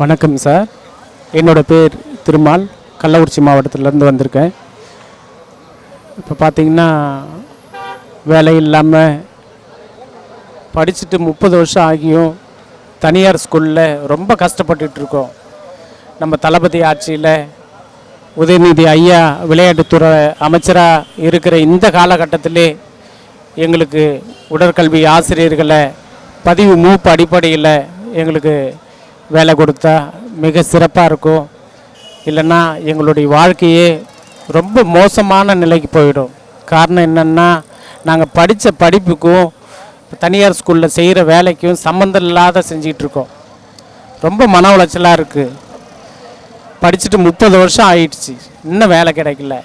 வணக்கம் சார். என்னோட பேர் திருமால். கள்ளக்குறிச்சி மாவட்டத்திலேருந்து வந்திருக்கேன். இப்போ பார்த்தீங்கன்னா வேலை இல்லாமல் படிச்சுட்டு முப்பது வருஷம் ஆகியும் தனியார் ஸ்கூலில் ரொம்ப கஷ்டப்பட்டுட்ருக்கோம். நம்ம தளபதி ஆட்சியில் உதயநிதி ஐயா விளையாட்டுத்துறை அமைச்சராக இருக்கிற இந்த காலகட்டத்திலே எங்களுக்கு உடற்கல்வி ஆசிரியர்களை பதிவு மூப்பு அடிப்படையில் எங்களுக்கு வேலை கொடுத்தா மிக சிறப்பாக இருக்கும். இல்லைன்னா எங்களுடைய வாழ்க்கையே ரொம்ப மோசமான நிலைக்கு போயிடும். காரணம் என்னென்னா நாங்கள் படித்த படிப்புக்கும் தனியார் ஸ்கூலில் செய்கிற வேலைக்கும் சம்மந்தம் இல்லாத செஞ்சிகிட்ருக்கோம் ரொம்ப மன உளைச்சலாக இருக்குது படிச்சுட்டு முப்பது வருஷம் ஆயிடுச்சு. இன்னும் வேலை கிடைக்கல.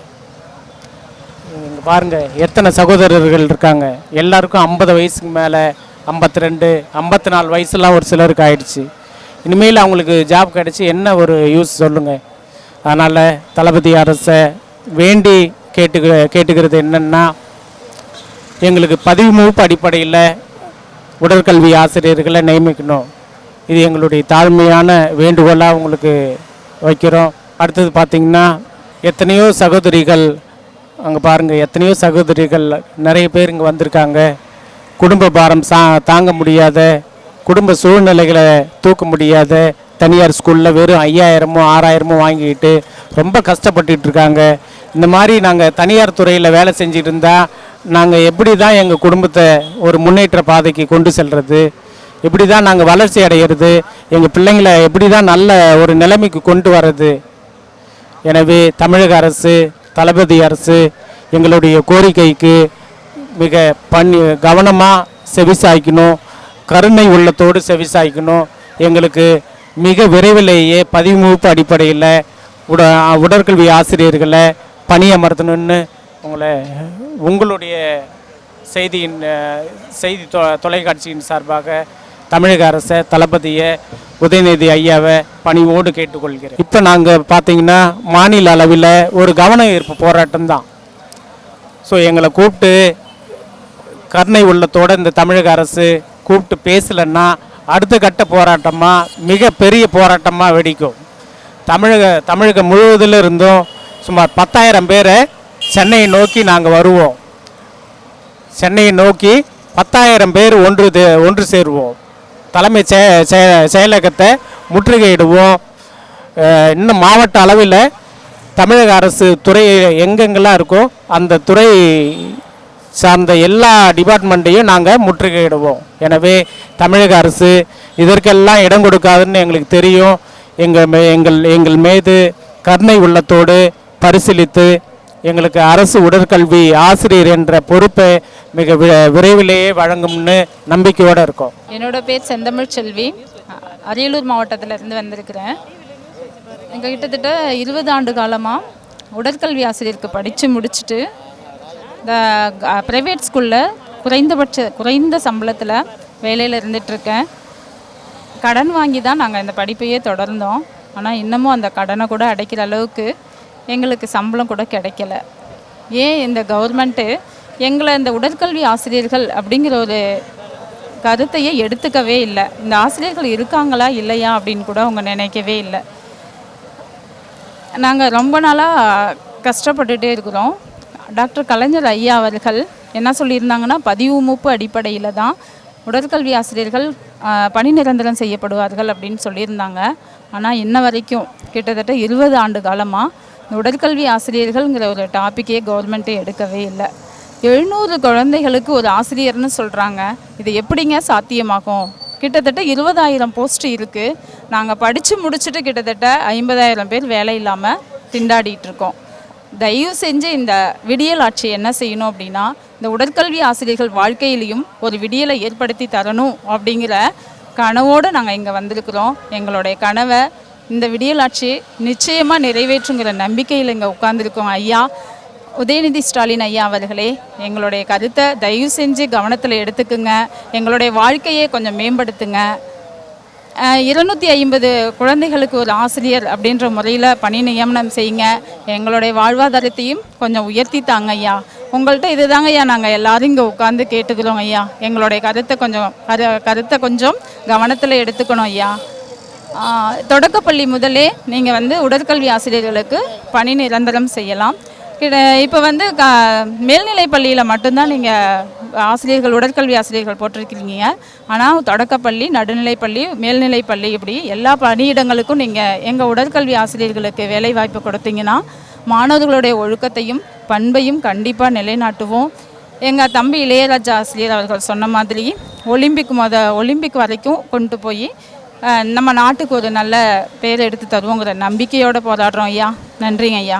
இங்கே பாருங்கள் எத்தனை சகோதரர்கள் இருக்காங்க. எல்லாருக்கும் ஐம்பது வயசுக்கு மேலே ஐம்பத்தி ரெண்டு ஐம்பத்தி நாலு வயசுலாம் ஒரு சிலருக்கு ஆயிடுச்சு. இனிமேல் அவங்களுக்கு ஜாப் கிடச்சி என்ன ஒரு யூஸ் சொல்லுங்கள் அதனால் தளபதி அரசை வேண்டி கேட்டுக்க கேட்டுக்கிறது என்னென்னா எங்களுக்கு பதிவு முகப்பு அடிப்படையில் உடற்கல்வி ஆசிரியர்களை நியமிக்கணும். இது எங்களுடைய தாழ்மையான வேண்டுகோளாக உங்களுக்கு வைக்கிறோம். அடுத்தது பார்த்திங்கன்னா எத்தனையோ சகோதரிகள் அங்கே பாருங்கள் எத்தனையோ சகோதரிகள் நிறைய பேர் இங்கே வந்திருக்காங்க. குடும்ப பாரம் சா தாங்க முடியாத குடும்ப சூழ்நிலைகளை தூக்க முடியாத தனியார் ஸ்கூலில் வெறும் ஐயாயிரமோ ஆறாயிரமோ வாங்கிக்கிட்டு ரொம்ப கஷ்டப்பட்டுட்டு இருக்காங்க. இந்த மாதிரி நாங்கள் தனியார் துறையில் வேலை செஞ்சுட்டு இருந்தால் நாங்கள் எப்படி தான் எங்கள் குடும்பத்தை ஒரு முன்னேற்ற பாதைக்கு கொண்டு செல்வது எப்படி தான் நாங்கள் வளர்ச்சி அடைகிறது எங்கள் பிள்ளைங்களை எப்படி தான் நல்ல ஒரு நிலைமைக்கு கொண்டு வர்றது? எனவே தமிழக அரசு தளபதி அரசு எங்களுடைய கோரிக்கைக்கு மிக பண்ணி கவனமாக செவிசாய்க்கணும். கருணை உள்ளத்தோடு செவிசாய்க்கணும். எங்களுக்கு மிக விரைவிலேயே பதிமுகப்பு அடிப்படையில் உட உடற்கல்வி ஆசிரியர்களை பணியமர்த்தணும்னு உங்களை உங்களுடைய செய்தியின் செய்தி தொ தொலைக்காட்சியின் சார்பாக தமிழக அரசை தளபதியை உதயநிதி ஐயாவை பணிவோடு கேட்டுக்கொள்கிறேன். இப்போ நாங்கள் பார்த்தீங்கன்னா மாநில அளவில் ஒரு கவன ஈர்ப்பு போராட்டம் தான். ஸோ எங்களை கூப்பிட்டு கருணை உள்ளத்தோடு இந்த தமிழக அரசு கூப்பிட்டு பேசலைன்னா அடுத்த கட்ட போராட்டமாக மிக பெரிய போராட்டமாக வெடிக்கும். தமிழக தமிழகம் முழுவதில் இருந்தும் சுமார் பத்தாயிரம் பேரை சென்னையை நோக்கி நாங்கள் வருவோம். சென்னையை நோக்கி பத்தாயிரம் பேர் ஒன்று தே- ஒன்று சேருவோம். தலைமை செயலகத்தை முற்றுகையிடுவோம். இன்னும் மாவட்ட அளவில் தமிழக அரசு துறை எங்கெங்கெல்லாம் இருக்கோ அந்த துறை சார்ந்த எல்லா டிபார்ட்மெண்ட்டையும் நாங்கள் முற்றுகையிடுவோம். எனவே தமிழக அரசு இதற்கெல்லாம் இடம் கொடுக்காதுன்னு எங்களுக்கு தெரியும். எங்கள் மே எங்கள் எங்கள் மீது கருணை உள்ளத்தோடு பரிசீலித்து எங்களுக்கு அரசு உடற்கல்வி ஆசிரியர் என்ற பொறுப்பை மிக வி- விரைவிலேயே வழங்கும்னு நம்பிக்கையோடு இருக்கோம். என்னோட பேர் செந்தமிழ் செல்வி. அரியலூர் மாவட்டத்துல இருந்து வந்திருக்கிறேன். எங்கள் கிட்டத்தட்ட இருபது ஆண்டு காலமாக உடற்கல்வி ஆசிரியருக்கு படித்து முடிச்சுட்டு இந்த ப்ரைவேட் ஸ்கூலில் குறைந்தபட்ச குறைந்த சம்பளத்தில் வேலையில் இருந்துகிட்ருக்கேன் கடன் வாங்கி தான் நாங்கள் இந்த படிப்பையே தொடர்ந்தோம். ஆனால் இன்னமும் அந்த கடனை கூட அடைக்கிற அளவுக்கு எங்களுக்கு சம்பளம் கூட கிடைக்கல. ஏன் இந்த கவர்மெண்ட்டு எங்களை இந்த உடற்கல்வி ஆசிரியர்கள் அப்படிங்கிற ஒரு கருத்தையே எடுத்துக்கவே இல்லை. இந்த ஆசிரியர்கள் இருக்காங்களா இல்லையா அப்படின்னு கூட அவங்க நினைக்கவே இல்லை. நாங்கள் ரொம்ப நாளாக கஷ்டப்பட்டுட்டே இருக்கிறோம். டாக்டர் கலைஞர் ஐயா அவர்கள் என்ன சொல்லியிருந்தாங்கன்னா பதிவு மூப்பு அடிப்படையில் தான் உடற்கல்வி ஆசிரியர்கள் பணி நிரந்தரம் செய்யப்படுவார்கள் அப்படின்னு சொல்லியிருந்தாங்க. ஆனால் இன்ன வரைக்கும் கிட்டத்தட்ட இருபது ஆண்டு காலமாக இந்த உடற்கல்வி ஆசிரியர்கள்ங்கிற ஒரு டாப்பிக்கே கவர்மெண்ட்டே எடுக்கவே இல்லை. எழுநூறு குழந்தைகளுக்கு ஒரு ஆசிரியர்னு சொல்கிறாங்க இது எப்படிங்க சாத்தியமாகும்? கிட்டத்தட்ட இருபதாயிரம் போஸ்ட் இருக்குது நாங்கள் படித்து முடிச்சுட்டு கிட்டத்தட்ட ஐம்பதாயிரம் பேர் வேலை இல்லாமல் திண்டாடிட்டு இருக்கோம். தயவு செஞ்சு இந்த விடியல் ஆட்சி என்ன செய்யணும் அப்படின்னா இந்த உடற்கல்வி ஆசிரியர்கள் வாழ்க்கையிலையும் ஒரு விடியலை ஏற்படுத்தி தரணும் அப்படிங்கிற கனவோடு நாங்கள் இங்கே வந்திருக்கிறோம். எங்களுடைய கனவை இந்த விடியல் ஆட்சி நிச்சயமாக நிறைவேற்றுங்கிற நம்பிக்கையில் இங்கே உட்கார்ந்துருக்கோம் ஐயா. உதயநிதி ஸ்டாலின் ஐயா அவர்களே எங்களுடைய கருத்தை தயவு செஞ்சு கவனத்தில் எடுத்துக்குங்க. எங்களுடைய வாழ்க்கையை கொஞ்சம் மேம்படுத்துங்க. இருநூற்றி ஐம்பது குழந்தைகளுக்கு ஒரு ஆசிரியர் அப்படின்ற முறையில் பணி நியமனம் செய்யுங்க. எங்களுடைய வாழ்வாதாரத்தையும் கொஞ்சம் உயர்த்தி தாங்க ஐயா. உங்கள்கிட்ட இது தாங்க ஐயா நாங்கள் எல்லாரும் இங்கே உட்காந்து கேட்டுக்கிறோம் ஐயா. எங்களுடைய கருத்தை கொஞ்சம் கரு கருத்தை கொஞ்சம் கவனத்தில் எடுத்துக்கணும் ஐயா. தொடக்கப்பள்ளி முதலே நீங்கள் வந்து உடற்கல்வி ஆசிரியர்களுக்கு பணி நிரந்தரம் செய்யலாம். இப்போ வந்து க மேல்நிலை பள்ளியில் மட்டும்தான் நீங்கள் ஆசிரியர்கள் உடற்கல்வி ஆசிரியர்கள் போட்டிருக்கிறீங்க. ஆனால் தொடக்கப்பள்ளி நடுநிலைப்பள்ளி மேல்நிலைப்பள்ளி இப்படி எல்லா பணியிடங்களுக்கும் நீங்கள் எங்கள் உடற்கல்வி ஆசிரியர்களுக்கு வேலை வாய்ப்பு கொடுத்தீங்கன்னா மாணவர்களுடைய ஒழுக்கத்தையும் பண்பையும் கண்டிப்பாக நிலைநாட்டுவோம். எங்கள் தம்பி இளையராஜா ஆசிரியர் அவர்கள் சொன்ன மாதிரி ஒலிம்பிக் மொத ஒலிம்பிக் வரைக்கும் கொண்டு போய் நம்ம நாட்டுக்கு ஒரு நல்ல பேர் எடுத்து தருவோங்கிற நம்பிக்கையோடு போராடுறோம் ஐயா. நன்றிங்க ஐயா.